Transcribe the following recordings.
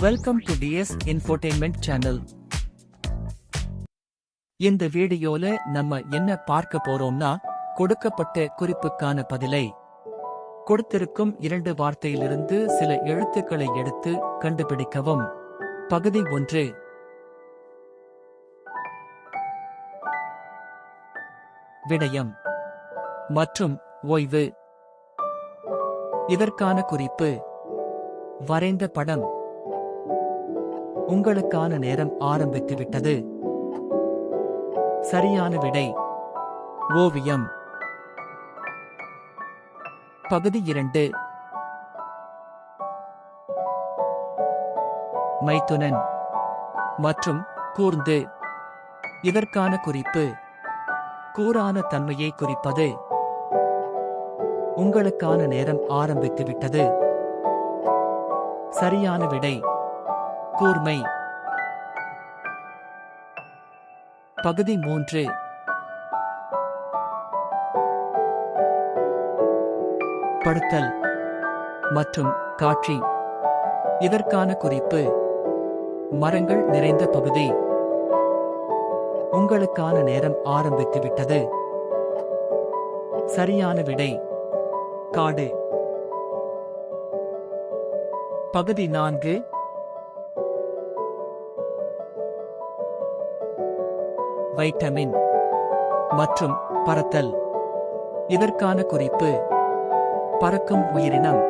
Welcome to TS infotainment channel இந்த வீடியோல நம்ம என்ன பார்க்க போறோம்னா கொடுக்கப்பட்ட குறிப்புக்கான பதிலை. கொடுத்திருக்கும் இரண்டு வார்த்தையிலிருந்து சில எழுத்துக்களை எடுத்து கண்டுபிடிக்கவும். பகுதி ஒன்று. விடயம். மற்றும் ஓய்வு. இதற்கான குறிப்பு. வரைந்த படம். உங்களுக்கான நேரம் ஆரம்பித்து விட்டது சரியான விடை. ஓவியம். பகுதி இரண்டு. மைத்துனன். மற்றும் கூர்ந்து. இதற்கான குறிப்பு. கூரான தன்மையை குறிப்பது. உங்களுக்கான நேரம் ஆரம்பித்து விட்டது சரியான விடை. கூர்மை. பகுதி மூன்று. படுத்தல் மற்றும் காட்சி. இதற்கான குறிப்பு மரங்கள் நிறைந்த பகுதி. உங்களுக்கான நேரம் ஆரம்பித்து விட்டது. சரியான விடை காடு. பகுதி நான்கு. வைட்டமின் மற்றும் பறத்தல். இதற்கான குறிப்பு பறக்கும் உயிரினம்.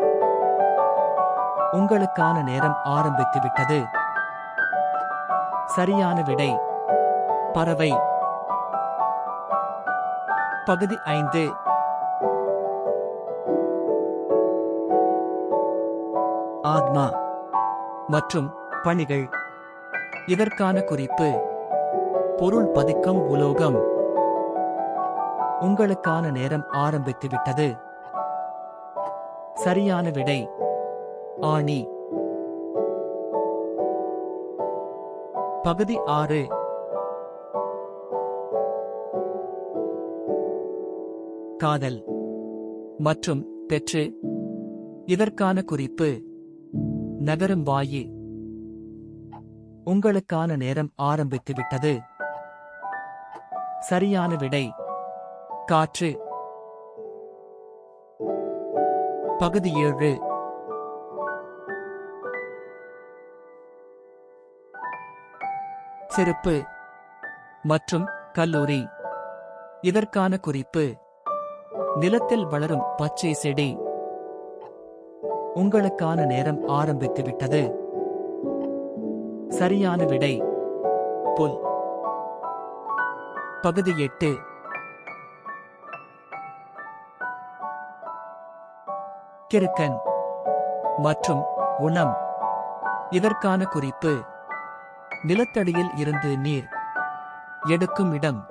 உங்களுக்கான நேரம் ஆரம்பித்து விட்டது சரியான விடை பறவை. பகுதி ஐந்து. ஆத்மா மற்றும் பணிகள். இதற்கான குறிப்பு பொருள் பதிக்கும் உலோகம். உங்களுக்கான நேரம் ஆரம்பித்து விட்டது சரியான விடை ஆணி. பகுதி ஆறு. காதல் மற்றும் பெற்று இதற்கான குறிப்பு நகரும் வாயு. உங்களுக்கான நேரம் ஆரம்பித்து விட்டது சரியான விடை. காற்று. பகுதி ஏழு. செருப்பு. மற்றும் கல்லூரி. இதற்கான குறிப்பு. நிலத்தில் வளரும் பச்சை செடி. உங்களுக்கான நேரம் ஆரம்பித்து விட்டது சரியான விடை. புல். பகுதி எட்டு. கிறுக்கன் மற்றும் உணம். இதற்கான குறிப்பு நிலத்தடியில் இருந்து நீர் எடுக்கும் இடம்.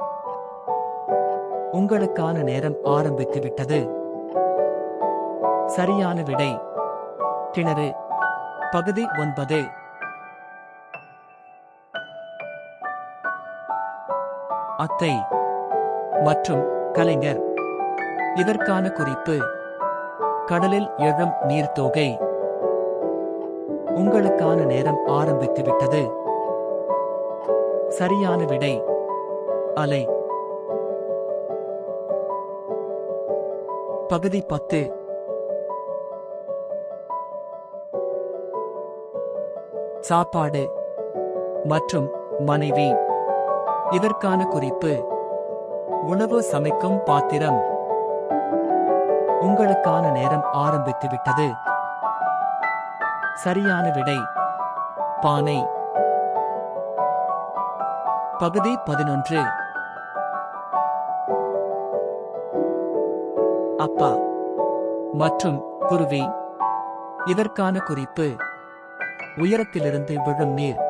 உங்களுக்கான நேரம் ஆரம்பித்து விட்டது. சரியான விடை கிணறு பகுதி ஒன்பது. அத்தை மற்றும் கலைஞர். இதற்கான குறிப்பு கடலில் எழும் நீர்த்தோகை. உங்களுக்கான நேரம் ஆரம்பித்து விட்டது சரியான விடை அலை. பகுதி பத்து. சாப்பாடு மற்றும் மனைவி. இதற்கான குறிப்பு. உணவு சமைக்கும் பாத்திரம். உங்களுக்கான நேரம் ஆரம்பித்து விட்டது. சரியான விடை. பானை. பகுதி பதினொன்று. அப்பா. மற்றும் குருவி. இதற்கான குறிப்பு. உயரத்திலிருந்து விழும் நீர்.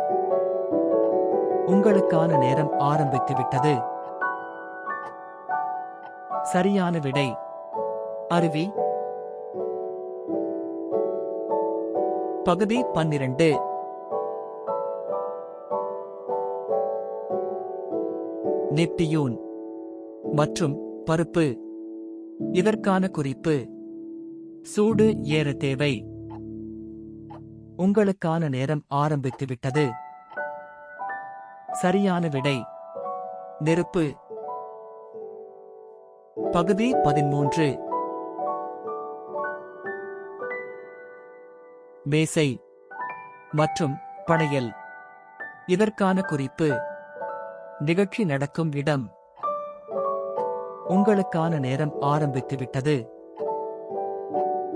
உங்களுக்கான நேரம் ஆரம்பித்து விட்டது சரியான விடை. அருவி. பகுதி பன்னிரண்டு. நெப்டியூன். மற்றும் பருப்பு. இதற்கான குறிப்பு. சூடு ஏற தேவை. உங்களுக்கான நேரம் ஆரம்பித்து விட்டது சரியான விடை. நெருப்பு. பகுதி பதிமூன்று மேசை மற்றும் படையல் இதற்கான குறிப்பு. நிகழ்ச்சி நடக்கும் இடம். உங்களுக்கான நேரம் ஆரம்பித்து விட்டது.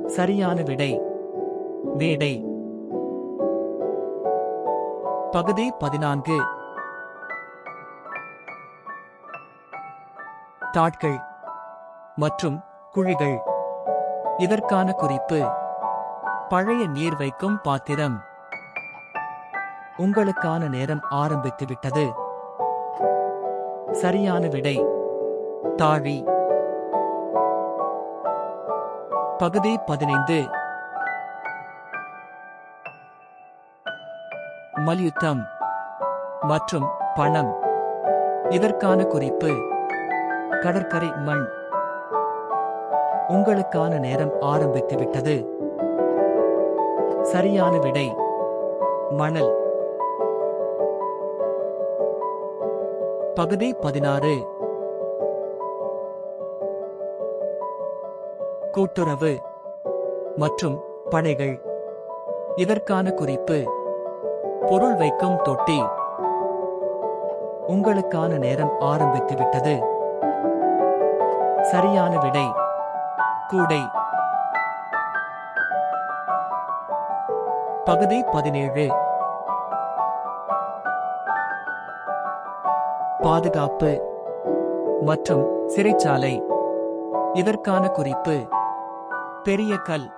சரியான விடை. மேடை. பகுதி பதினான்கு. தாட்கள் மற்றும் குழிகள். இதற்கான குறிப்பு பழைய நீர் வைக்கும் பாத்திரம். உங்களுக்கான நேரம் ஆரம்பித்து விட்டது சரியான விடை தாழி. பகுதி பதினைந்து. மல்யுத்தம் மற்றும் பணம். இதற்கான குறிப்பு கடற்கரை மண். உங்களுக்கான நேரம் ஆரம்பித்து விட்டது. சரியான விடை மணல். பகுதி பதினாறு. கூட்டுறவு மற்றும் படைகள் இதற்கான குறிப்பு பொருள் வைக்கும் தொட்டி. உங்களுக்கான நேரம் ஆரம்பித்து விட்டது. சரியான விடை. கூடை. பகுதி பதினேழு. பாதுகாப்பு மற்றும் சிறைச்சாலை. இதற்கான குறிப்பு. பெரிய கல்.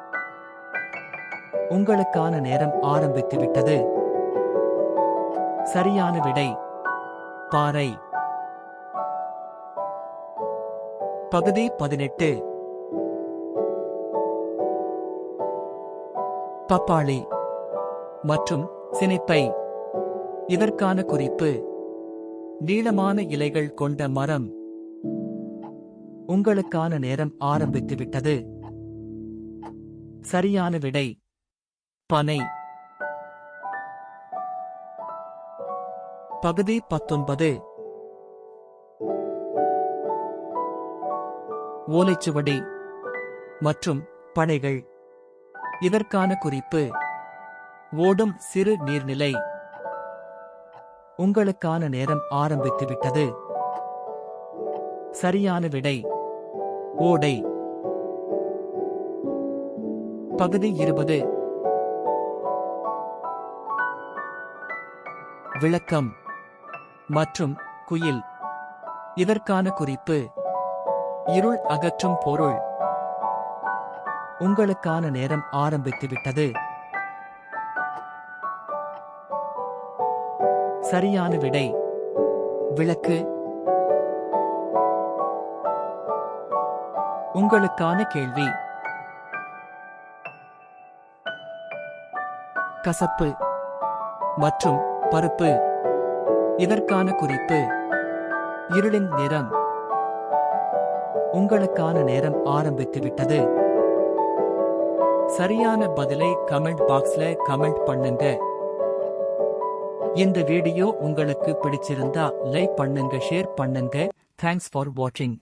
உங்களுக்கான நேரம் ஆரம்பித்து விட்டது சரியான விடை. பாறை. பகுதி பதினெட்டு. பப்பாளி மற்றும் சினைப்பை. இதற்கான குறிப்பு. நீளமான இலைகள் கொண்ட மரம். உங்களுக்கான நேரம் ஆரம்பித்து விட்டது சரியான விடை. பனை. பகுதி பத்தொன்பது. ஓலைச்சுவடி மற்றும் பனைகள். இதற்கான குறிப்பு ஓடும் சிறு நீர்நிலை. உங்களுக்கான நேரம் ஆரம்பித்து விட்டது சரியான விடை ஓடை. பகுதி இருபது. விளக்கம் மற்றும் குயில். இதற்கான குறிப்பு இருள் அகற்றும் பொருள். உங்களுக்கான நேரம் ஆரம்பித்து விட்டது சரியான விடை. விளக்கு. உங்களுக்கான கேள்வி. கசப்பு மற்றும் பருப்பு. இதற்கான குறிப்பு. இருளின் நிறம். உங்களுக்கான நேரம் ஆரம்பித்து விட்டது. சரியான பதிலை கமெண்ட் பாக்ஸ்ல கமெண்ட் பண்ணுங்க. இந்த வீடியோ உங்களுக்கு பிடிச்சிருந்தா லைக் பண்ணுங்க ஷேர் பண்ணுங்க. தேங்க்ஸ் ஃபார் வாட்சிங்